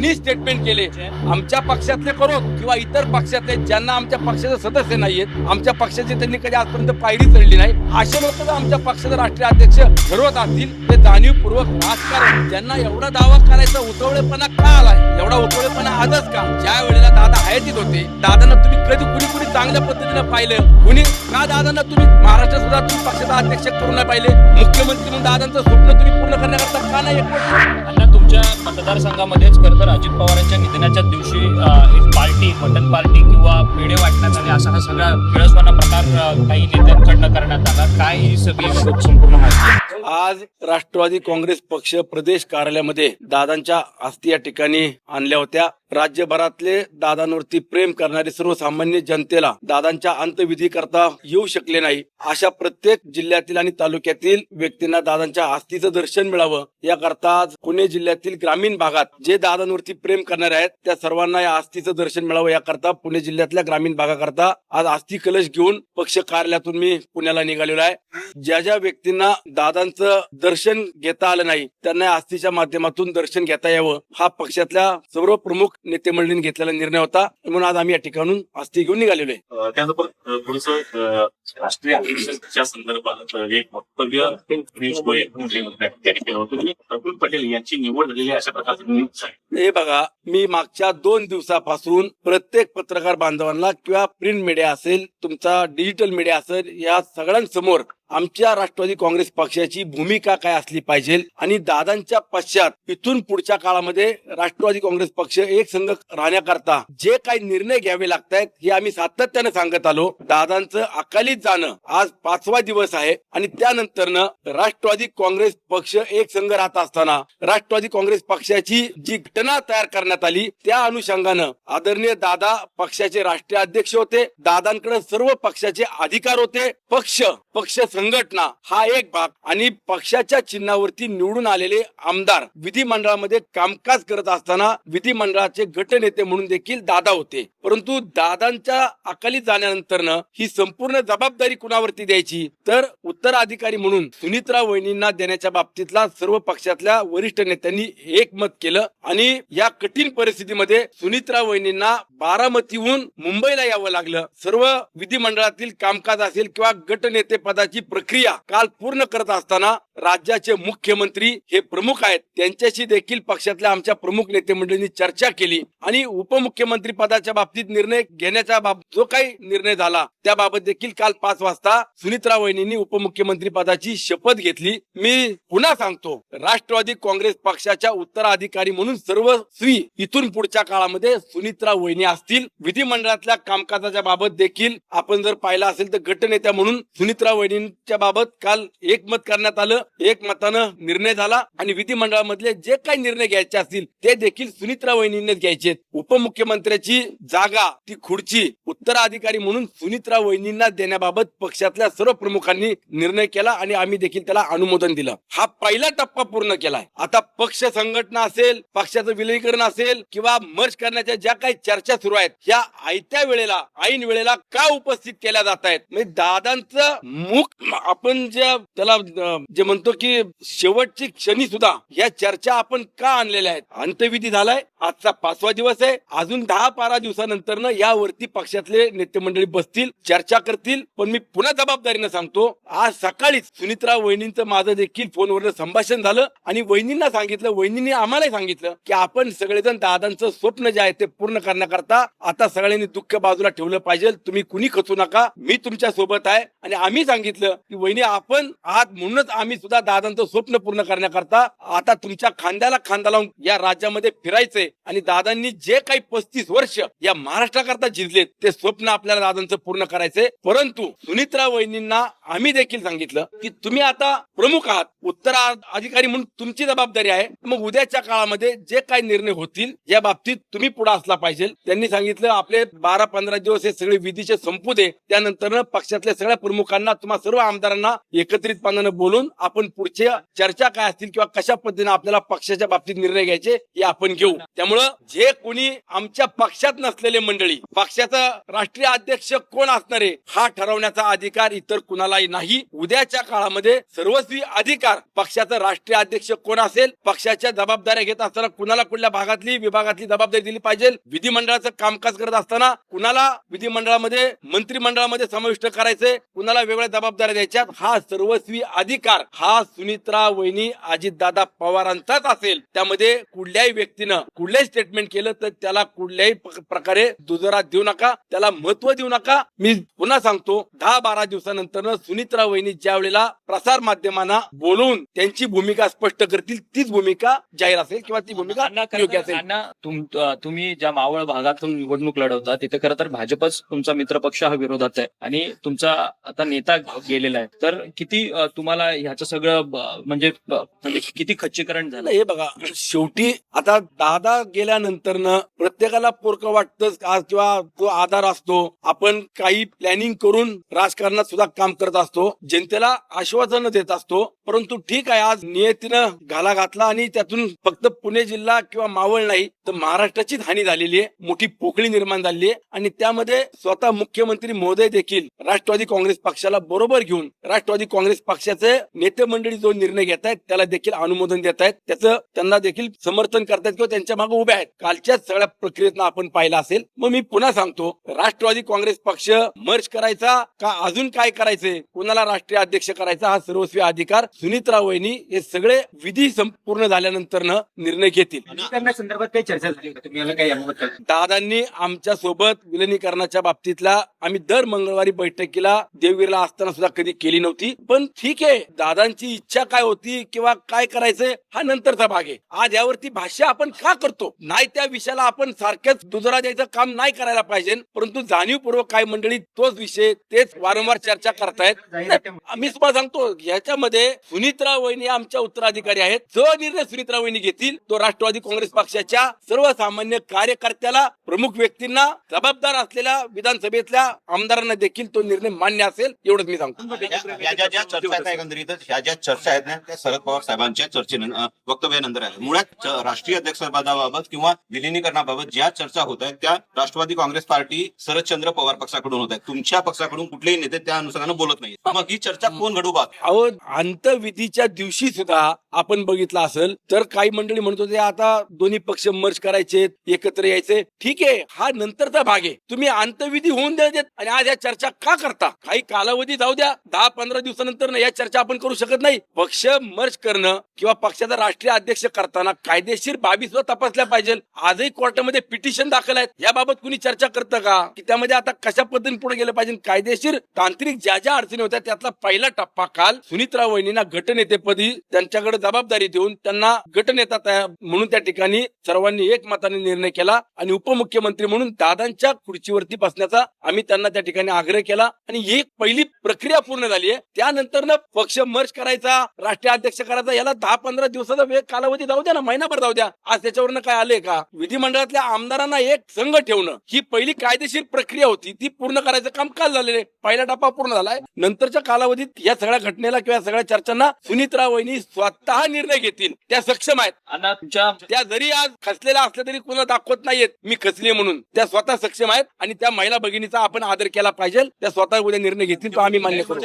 कोणी स्टेटमेंट केले. आमच्या पक्षातले करो किंवा इतर पक्षातले ज्यांना आमच्या पक्षाचे सदस्य नाहीयेत आमच्या पक्षाची त्यांनी कधी आजपर्यंत पायरी चढली नाही. असे लोक जर आमच्या पक्षाचे राष्ट्रीय अध्यक्ष ठरवत असतील ते जाणीवपूर्वक राजकारण. ज्यांना एवढा दावा करायचा उतवळेपणा का आलाय? एवढा उतवळेपणा आजच का? ज्या वेळेला दादा हयातीत होते दादांना तुम्ही कधी कुणी कुणी चांगल्या पद्धतीने पाहिलं? कुणी? का दादांना तुम्ही महाराष्ट्र सुद्धा तुम्ही पक्षाचा अध्यक्ष करून नाही पाहिले? मुख्यमंत्री म्हणून दादांचं स्वप्न तुम्ही पूर्ण करण्याकरता का नाही तुमच्या मतदारसंघामध्येच खरं तर अजित पवारांच्या निधनाच्या दिवशी एक पार्टी मटन पार्टी किंवा पेढे वाटण्यात आले असा हा सगळा किळसवाना प्रकार काही नेत्यांकडनं करण्यात आला. काय ही सगळी संपूर्ण माहिती आज राष्ट्रवादी काँग्रेस पक्ष प्रदेश कार्यालयामध्ये दादांच्या अस्थी या ठिकाणी आणल्या होत्या. राज्यभरातले दादांवरती प्रेम करणारे सर्वसामान्य जनतेला दादांच्या अंतविधी करता येऊ शकले नाही. अशा प्रत्येक जिल्ह्यातील आणि तालुक्यातील व्यक्तींना दादांच्या आस्तीचं दर्शन मिळावं याकरता आज पुणे जिल्ह्यातील ग्रामीण भागात जे दादांवरती प्रेम करणारे आहेत त्या सर्वांना या आस्तीचं दर्शन मिळावं याकरता पुणे जिल्ह्यातल्या ग्रामीण भागाकरता आज आस्थी कलश घेऊन पक्ष कार्यालयातून मी पुण्याला निघालेलो आहे. ज्या ज्या व्यक्तींना दादांचं दर्शन घेता आलं नाही त्यांना आस्थीच्या माध्यमातून दर्शन घेता यावं हा पक्षातल्या सर्व प्रमुख नेते मंडळींनी घेतलेला निर्णय होता. म्हणून आज आम्ही या ठिकाणून अस्थी घेऊन निघालेलो आहे. त्यानंतर थोडस राष्ट्रीय अध्यक्षांच्या संदर्भात एक वक्तव्य पियुष गोयल यांनी केलं होतं. की प्रफुल्ल पटेल यांची निवड झालेली अशा प्रकारचं न्यूज आहे हे बघा मी मागच्या दोन दिवसापासून प्रत्येक पत्रकार बांधवांना किंवा प्रिंट मीडिया असेल तुमचा डिजिटल मीडिया असेल या सगळ्यांसमोर आमच्या राष्ट्रवादी काँग्रेस पक्षाची भूमिका काय असली पाहिजे आणि दादांच्या पश्चात इथून पुढच्या काळामध्ये राष्ट्रवादी काँग्रेस पक्ष एक संघ राहण्याकरता जे काही निर्णय घ्यावे लागतायत हे आम्ही सातत्याने सांगत आलो. दादांचं अकालीत जाणं आज पाचवा दिवस आहे आणि त्यानंतरनं राष्ट्रवादी काँग्रेस पक्ष एक संघ राहत असताना राष्ट्रवादी काँग्रेस पक्षाची जी घटना तयार करण्यात आली त्या अनुषंगानं आदरणीय दादा पक्षाचे राष्ट्रीय अध्यक्ष होते. दादांकडे सर्व पक्षाचे अधिकार होते. पक्ष पक्ष संघटना हा एक भाग आणि पक्षाच्या चिन्हावरती निवडून आलेले आमदार विधिमंडळामध्ये कामकाज करत असताना विधिमंडळाचे गटनेते म्हणून देखील दादा होते. परंतु दादांच्या अकाली जाण्यानंतर ही संपूर्ण जबाबदारी कुणावरती द्यायची? तर उत्तराधिकारी म्हणून सुनित्रा वहिनींना देण्याच्या बाबतीतला सर्व पक्षातल्या वरिष्ठ नेत्यांनी एकमत केलं आणि या कठीण परिस्थितीमध्ये सुनित्रा वहिनींना बारामतीहून मुंबईला यावं लागलं. सर्व विधिमंडळातील कामकाज असेल किंवा गटनेते पदाची प्रक्रिया काल पूर्ण करत असताना राज्याचे मुख्यमंत्री हे प्रमुख आहेत. त्यांच्याशी देखील पक्षातल्या आमच्या प्रमुख नेते मंडळींनी चर्चा केली आणि उपमुख्यमंत्री पदाच्या बाबतीत निर्णय घेण्याच्या बाब जो काही निर्णय झाला त्याबाबत देखील काल पाच वाजता सुनित्रा वहिनी उपमुख्यमंत्री पदाची शपथ घेतली. मी पुन्हा सांगतो राष्ट्रवादी काँग्रेस पक्षाच्या उत्तराधिकारी म्हणून सर्व स्त्री इथून पुढच्या काळामध्ये सुनित्रा वहिनी असतील. विधिमंडळातल्या कामकाजाच्या बाबत देखील आपण जर पाहिलं असेल तर गटनेत्या म्हणून सुनित्रा वहिनींच्या बाबत काल एकमत करण्यात आलं. एकमतानं निर्णय झाला आणि विधिमंडळामधले जे काही निर्णय घ्यायचे असतील ते देखील सुनित्रा वहिनींनीच घ्यायचे उपमुख्यमंत्र्याची जागा ती खुर्ची उत्तराधिकारी म्हणून सुनित्रा वहिनींना देण्याबाबत पक्षातल्या सर्व प्रमुखांनी निर्णय केला आणि आम्ही देखील त्याला अनुमोदन दिलं. हा पहिला टप्पा पूर्ण केलाय. आता पक्ष संघटना असेल पक्षाचं विलगीकरण असेल किंवा मर्ज करण्याच्या ज्या काही चर्चा सुरू आहेत या आयत्या वेळेला ऐन वेळेला का उपस्थित केल्या जात आहेत? म्हणजे दादांचं मुख आपण जे त्याला जे म्हणतो की शेवटची क्षणी सुद्धा या चर्चा आपण का आणलेल्या आहेत? अंत्यविधी झालाय आजचा पाचवा दिवस आहे. अजून दहा बारा दिवसानंतर यावरती पक्षातले नेते मंडळी बसतील चर्चा करतील. पण मी पुन्हा जबाबदारीनं सांगतो आज सकाळीच सुनित्रा वहिनींचं माझं देखील फोनवर संभाषण झालं. आणि वहिनींना सांगितलं वहिनींनी आम्हाला सांगितलं की आपण सगळेजण दादांचं स्वप्न जे आहे ते पूर्ण करण्याकरता आता सगळ्यांनी दुःख बाजूला ठेवलं पाहिजे. तुम्ही कुणी खचू नका. मी तुमच्यासोबत आहे. आणि आम्ही सांगितलं की वहिनी आपण आज म्हणूनच आम्ही सुद्धा दादांचं स्वप्न पूर्ण करण्याकरता आता तुमच्या खांद्याला खांदा लावून या राज्यामध्ये फिरायचंय. आणि दादांनी जे काही पस्तीस वर्ष या महाराष्ट्राकरता झिजलेत ते स्वप्न आपल्याला दादांचं पूर्ण करायचंय. परंतु सुनित्रा वहिनींना आम्ही देखील सांगितलं की तुम्ही आता प्रमुख आहात. उत्तराधिकारी म्हणून तुमची जबाबदारी आहे. मग उद्याच्या काळामध्ये जे काही निर्णय होतील या बाबतीत तुम्ही पुढे असला पाहिजे. त्यांनी सांगितलं आपले बारा पंधरा दिवस हे सगळे विधीचे संपू दे. त्यानंतर पक्षातल्या सगळ्या प्रमुखांना तुम्हा सर्व आमदारांना एकत्रितपणानं बोलून आपण पुढच्या चर्चा काय असतील किंवा कशा पद्धतीने आपल्याला पक्षाच्या बाबतीत निर्णय घ्यायचे हे आपण घेऊ. त्यामुळं जे कोणी आमच्या पक्षात नसलेले मंडळी पक्षाचा राष्ट्रीय अध्यक्ष कोण असणार आहे हा ठरवण्याचा अधिकार इतर कुणालाही नाही. उद्याच्या काळामध्ये सर्वस्वी अधिकार पक्षाचा राष्ट्रीय अध्यक्ष कोण असेल पक्षाच्या जबाबदाऱ्या घेत असताना कुणाला कुठल्या भागातली विभागातली जबाबदारी दिली पाहिजे विधिमंडळाचं कामकाज करत असताना कुणाला विधिमंडळामध्ये मंत्रिमंडळामध्ये समाविष्ट करायचंय कुणाला वेगळ्या जबाबदाऱ्या द्यायच्या हा सर्वस्वी अधिकार हा सुनित्रा वहिनी अजितदादा पवारांचाच असेल. त्यामध्ये कुठल्याही व्यक्तीनं कुठल्याही स्टेटमेंट केलं तर त्याला कुठल्याही प्रकारे दुजोरा देऊ नका. त्याला महत्त्व देऊ नका. मी पुन्हा सांगतो दहा बारा दिवसानंतर सुनित्रा वहिनी ज्या वेळेला प्रसार माध्यमांना बोलवून त्यांची भूमिका स्पष्ट करतील तीच भूमिका जाहीर असेल किंवा ती भूमिका योग्य असेल. तुम्ही ज्या मावळ भागातून निवडणूक लढवता तिथे खरं तर भाजपच तुमचा मित्र पक्ष हा विरोधात आहे. आणि तुमचा आता नेता गेलेला आहे. तर किती तुम्हाला ह्याचं सगळं म्हणजे म्हणजे किती खच्चीकरण झालं हे बघा. शेवटी आता दादा गेल्यानंतर प्रत्येकाला पोरक वाटतं आज किंवा तो आधार असतो. आपण काही प्लॅनिंग करून राजकारणात सुद्धा काम करत असतो. जनतेला आश्वासन देत असतो. परंतु ठीक आहे आज नियतीनं घाला घातला आणि त्यातून फक्त पुणे जिल्हा किंवा मावळ नाही तर महाराष्ट्राचीच हानी झालेली आहे. मोठी पोकळी निर्माण झाली आहे. आणि त्यामध्ये स्वतः मुख्यमंत्री महोदय देखील राष्ट्रवादी काँग्रेस पक्षाला बरोबर घेऊन राष्ट्रवादी काँग्रेस पक्षाचे नेते मंडळी जो निर्णय घेत आहेत त्याला देखील अनुमोदन देत आहेत. त्याचं त्यांना देखील समर्थन करतायत किंवा त्यांच्या मागे उभे आहेत. कालच्याच सगळ्या प्रक्रियेतनं आपण पाहिलं असेल. मग मी पुन्हा सांगतो राष्ट्रवादी काँग्रेस पक्ष मर्ज करायचा का अजून काय करायचंय? कुणाला राष्ट्रीय अध्यक्ष करायचा हा सर्वस्वी अधिकार? सुनित्रा वहिनी हे सगळे विधी संपूर्ण झाल्यानंतर निर्णय घेतील. करण्यासंदर्भात काही चर्चा झाली तुम्ही दादांनी आमच्यासोबत विलिनीकरणाच्या बाबतीतला आम्ही दर मंगळवारी बैठकीला देवगिरीला असताना सुद्धा कधी केली नव्हती. पण ठीक आहे लोकांची इच्छा काय होती किंवा काय करायचंय हा नंतरचा भाग आहे. आज यावरती भाष्य आपण का करतो? नाही त्या विषयाला आपण सारख्याच दुजरा द्यायचं काम नाही करायला पाहिजे. परंतु जाणीवपूर्वक काय मंडळी तोच विषय तेच वारंवार चर्चा करतायत. मी तुम्हाला सांगतो याच्यामध्ये सुनित्रा वहिनी आमच्या उत्तराधिकारी आहेत. जो निर्णय सुनित्रा वहिनी घेतील तो राष्ट्रवादी काँग्रेस पक्षाच्या सर्वसामान्य कार्यकर्त्याला प्रमुख व्यक्तींना जबाबदार असलेल्या विधानसभेतल्या आमदारांना देखील तो निर्णय मान्य असेल एवढंच मी सांगतो. ज्या चर्चा आहेत ना चर्चा त्या शरद पवार साहेबांच्या चर्चेनं वक्तव्यानंतर आहेत मुळात राष्ट्रीय अध्यक्षपदाबाबत किंवा विलिनीकरणाबाबत ज्या चर्चा होत आहेत त्या राष्ट्रवादी काँग्रेस पार्टी शरदचंद्र पवार पक्षाकडून होत आहेत. तुमच्या पक्षाकडून कुठलेही नेते त्या अनुषंगानं बोलत नाही मग ही चर्चा कोण घडू पाहत? अहो अंतविधीच्या दिवशी सुद्धा आपण बघितलं असेल तर काही मंडळी म्हणत होते आता दोन्ही पक्ष मर्ज करायचे एकत्र यायचे. ठीक आहे हा नंतरचा भाग आहे. तुम्ही अंतविधी होऊन द्या देत आणि आज या चर्चा का करता? काही कालावधी जाऊ द्या दहा पंधरा दिवसानंतर या चर्चा आपण करू शकत नाही. पक्ष मर्ज करणं किंवा पक्षाचा राष्ट्रीय अध्यक्ष करताना कायदेशीर बाबी सुद्धा तपासल्या पाहिजे. आजही कोर्टामध्ये पिटिशन दाखल आहेत. याबाबत कुणी चर्चा करतं का? की त्यामध्ये आता कशा पद्धतीने पुढे गेलं पाहिजे? कायदेशीर तांत्रिक ज्या ज्या अडचणी होत्या त्यातला पहिला टप्पा काल सुनित्रा वहिनींना गटनेतेपदी त्यांच्याकडे जबाबदारी देऊन त्यांना गटनेता तयार म्हणून त्या ठिकाणी सर्वांनी एकमताने निर्णय केला आणि उपमुख्यमंत्री म्हणून दादांच्या खुर्चीवरती बसण्याचा आम्ही त्यांना त्या ठिकाणी आग्रह केला. आणि ही एक पहिली प्रक्रिया पूर्ण झाली आहे. त्यानंतर ना पक्ष मर्ज करायचा राष्ट्रीय अध्यक्ष करायचा याला दहा पंधरा दिवसाचा वेळ कालावधी जाऊ द्या ना महिनाभर जाऊ द्या. आज त्याच्यावरनं काय आलंय का? विधिमंडळातल्या आमदारांना एक संघ ठेवणं. ही पहिली कायदेशीर प्रक्रिया होती. ती पूर्ण करायचं काम काल झालेलं आहे. पहिला टप्पा पूर्ण झालाय. नंतरच्या कालावधीत या सगळ्या घटनेला किंवा सगळ्या चर्चांना सुनित्रा वहिनी स्वतः निर्णय घेतील. त्या सक्षम आहेत. त्या जरी आज खचलेल्या असल्या तरी कुणाला दाखवत नाहीयेत. मी खचले म्हणून. त्या स्वतः सक्षम आहेत आणि त्या महिला भगिनीचा आपण आदर केला पाहिजे. त्या स्वतः उद्या निर्णय घेतील तो आम्ही मान्य करू.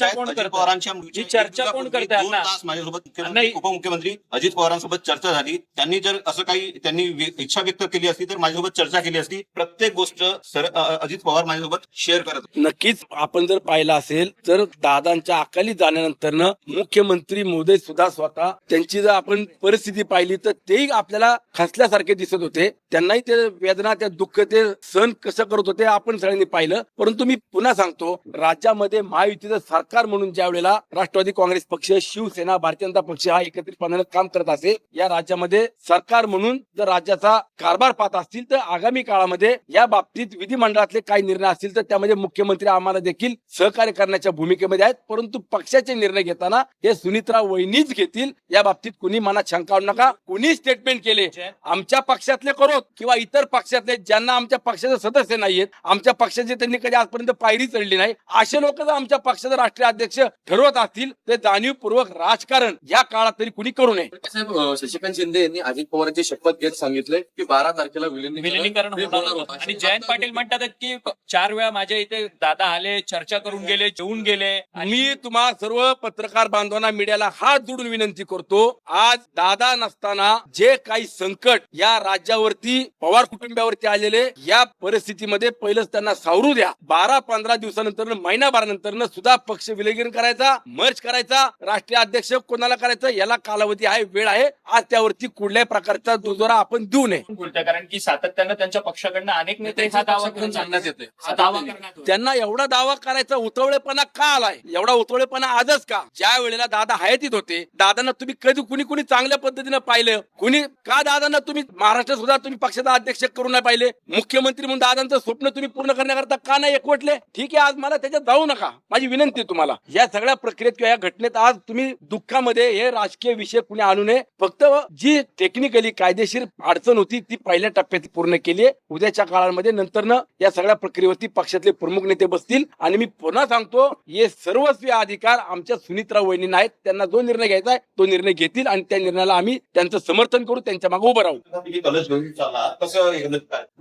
चर्चा कोण करताय पवारांच्या ही चर्चा कोण करताय दोन अण्णा तास माझ्यासोबत मुख्यमंत्री नाही. उपमुख्यमंत्री अजित पवारांसोबत चर्चा झाली. त्यांनी जर असं काही त्यांनी वि- इच्छा व्यक्त केली असती तर माझ्यासोबत चर्चा केली असती. प्रत्येक गोष्ट सर अ- अजित पवार माझ्यासोबत शेअर करत होते. नक्कीच आपण जर पाहिलं असेल तर दादांच्या अकाली जाण्यानंतर मुख्यमंत्री मोदी सुद्धा स्वतः त्यांची जर आपण परिस्थिती पाहिली तर तेही आपल्याला खचल्यासारखे दिसत होते. त्यांनाही ते वेदना त्या दुःख ते सहन कसं करत होते आपण सगळ्यांनी पाहिलं. परंतु मी पुन्हा सांगतो राज्यामध्ये महायुतीचं सरकार सरकार म्हणून ज्या वेळेला राष्ट्रवादी काँग्रेस पक्ष शिवसेना भारतीय जनता पक्ष हा एकत्रितपणाने काम करत असेल या राज्यामध्ये सरकार म्हणून जर राज्याचा कारभार पाहत असतील तर आगामी काळामध्ये या बाबतीत विधिमंडळातले काही निर्णय असतील तर त्यामध्ये मुख्यमंत्री आम्हाला देखील सहकार्य करण्याच्या भूमिकेमध्ये आहेत. परंतु पक्षाचे निर्णय घेताना हे सुनित्रा वहिनीच घेतील या बाबतीत कुणी मनात शंका आणू नका. कुणी स्टेटमेंट केले? आमच्या पक्षातले करोत किंवा इतर पक्षातले ज्यांना आमच्या पक्षाचे सदस्य नाहीयेत आमच्या पक्षाचे त्यांनी कधी आजपर्यंत पायरी चढली नाही असे लोक जर आमच्या पक्षाचा राष्ट्रीय राष्ट्रीय अध्यक्ष ठरवत असतील ते जाणीवपूर्वक राजकारण या काळात तरी कुणी करू नये. साहेब शशिकांत शिंदे यांनी अजित पवारांची शपथ घेत सांगितले की बारा तारखेला विलिनीकरण होणार होतं. आणि जयंत पाटील म्हणतात की चार वेळा माझ्या इथे दादा आले चर्चा करून गेले जेवून गेले. मी तुम्हा सर्व पत्रकार बांधवांना मीडियाला हात जोडून विनंती करतो आज दादा नसताना जे काही संकट या राज्यावरती पवार कुटुंबियावरती आलेले या परिस्थितीमध्ये पहिलंच त्यांना सावरू द्या. बारा पंधरा दिवसानंतर महिनाभरानंतर सुद्धा पक्ष विलगीकरण करायचा मर्ज करायचा राष्ट्रीय अध्यक्ष कोणाला करायचं याला कालावधी आहे वेळ आहे. आज त्यावरती कुठल्याही प्रकारचा दुजोरा आपण देऊ नये. बोलतोय कारण की सातत्यानं त्यांच्या पक्षाकडनं अनेक नेते हा दावा करून सांगण्यात येते हा दावा करण्यात येतो. त्यांना एवढा दावा करायचा उतवळेपणा का आलाय? एवढा उतवळेपणा आजच का? ज्या वेळेला दादा हयातीत होते दादांना तुम्ही कधी कुणी कुणी चांगल्या पद्धतीनं पाहिलं? कुणी का दादांना तुम्ही महाराष्ट्र सुद्धा तुम्ही पक्षाचा अध्यक्ष करून नाही पाहिले? मुख्यमंत्री म्हणून दादांचं स्वप्न तुम्ही पूर्ण करण्याकरता का नाही एकवटले? ठीक आहे आज मला त्याच्यात जाऊ नका. माझी विनंती आहे तुम्हाला. या सगळ्या प्रक्रियेत किंवा या घटनेत आज तुम्ही दुःखामध्ये हे राजकीय विषय कुणी आणू नये. फक्त जी टेक्निकली कायदेशीर अडचण होती ती पहिल्या टप्प्यात पूर्ण केली आहे. उद्याच्या काळामध्ये नंतर या सगळ्या प्रक्रियेवरती पक्षातले प्रमुख नेते बसतील. आणि मी पुन्हा सांगतो हे सर्वस्वी अधिकार आमच्या सुनित्रा वहिनी आहेत. त्यांना जो निर्णय घ्यायचा आहे तो निर्णय घेतील आणि त्या निर्णयाला आम्ही त्यांचं समर्थन करू त्यांच्या मागे उभं राहू.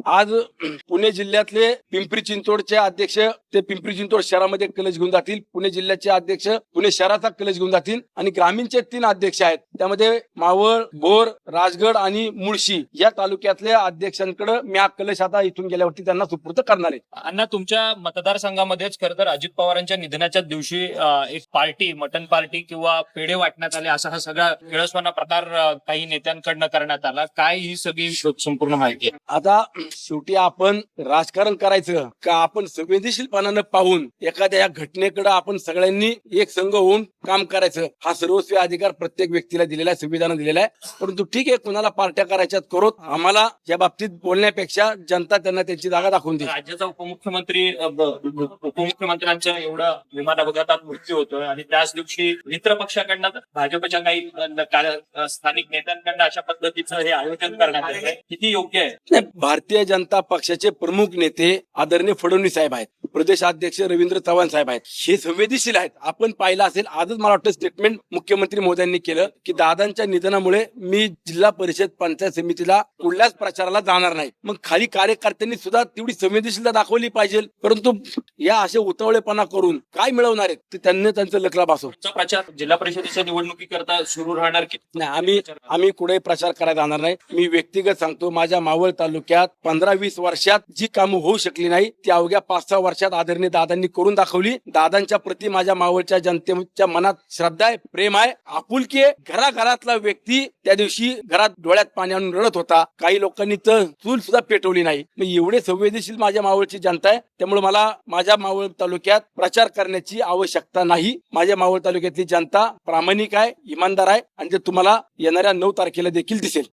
आज पुणे जिल्ह्यातले पिंपरी चिंचवडचे अध्यक्ष ते पिंपरी चिंचवड शहरामध्ये कलश घेऊन जातील. पुणे जिल्ह्याचे अध्यक्ष पुणे शहराचा कलश घेऊन जातील आणि ग्रामीणचे तीन अध्यक्ष आहेत. त्यामध्ये मावळ बोर राजगड आणि मुळशी या तालुक्यातल्या अध्यक्षांकडे मी हा कलश आता इथून गेल्यावरती त्यांना सुपूर्द करणार आहे. अण्णा तुमच्या मतदारसंघामध्येच खरं तर अजित पवारांच्या निधनाच्या दिवशी एक पार्टी मटन पार्टी किंवा पेढे वाटण्यात आले असा हा सगळा किळसवाना प्रकार काही नेत्यांकडनं करण्यात आला. काय ही सगळी संपूर्ण माहिती आहे? आता शेवटी आपण राजकारण करायचं का आपण संवेदनशीलपणानं पाहून एखाद्या या घटनेकडे आपण सगळ्यांनी एक संघ होऊन काम करायचं. हा सर्वस्वी अधिकार प्रत्येक व्यक्तीला दिलेला आहे संविधान दिलेला आहे. परंतु ठीक आहे कुणाला पार्ट्या करायच्यात करोत आम्हाला या बाबतीत बोलण्यापेक्षा जनता त्यांना त्यांची जागा दाखवून देईल. राज्याचा उपमुख्यमंत्री उपमुख्यमंत्र्यांच्या एवढा विमान अपघातात मृत्यू होतोय आणि त्याच दिवशी मित्र पक्षाकडनं भाजपच्या काही स्थानिक नेत्यांकडनं अशा पद्धतीचं हे आयोजन करण्यात येतंय किती योग्य आहे? भारतीय जनता पक्षाचे प्रमुख नेते आदरणीय फडणवीस साहेब आहेत. प्रदेशाध्यक्ष रवींद्र चव्हाण साहेब आहेत. हे संवेदनशील आहेत. आपण पाहिलं असेल आजच मला वाटतं स्टेटमेंट मुख्यमंत्री मोदयांनी केलं की दादांच्या निधनामुळे मी जिल्हा परिषद पंचायत समितीला कुठल्याच प्रचाराला जाणार नाही. मग खाली कार्यकर्त्यांनी सुद्धा तेवढी संवेदनशीलता दाखवली पाहिजे. परंतु या असे उतावळेपणा करून काय मिळवणार आहेत ते त्यांनी त्यांचं लकला भासव तुमचा प्रचार जिल्हा परिषदेच्या निवडणुकीकरता सुरू राहणार की नाही आम्ही आम्ही कुठे प्रचार करायला जाणार नाही. मी व्यक्तिगत सांगतो माझ्या मावळ तालुक्यात पंधरा वीस वर्षात जी कामं होऊ शकली नाही ती अवघ्या पाच सहा वर्षात आदरणीय दादांनी करून दाखवली. दादांच्या प्रति माझ्या मावळच्या जनतेच्या मनात श्रद्धा आहे प्रेम आहे. आपुलकी आहे. घराघरातला व्यक्ती त्या दिवशी घरात डोळ्यात पाणी आणून रडत होता. काही लोकांनी तर चूल सुद्धा पेटवली नाही. मग एवढे संवेदनशील माझ्या मावळची जनता आहे. त्यामुळे मला माझ्या मावळ तालुक्यात प्रचार करण्याची आवश्यकता नाही. माझ्या मावळ तालुक्यातली जनता प्रामाणिक आहे इमानदार आहे. आणि ते तुम्हाला येणाऱ्या नऊ तारखेला देखील दिसेल.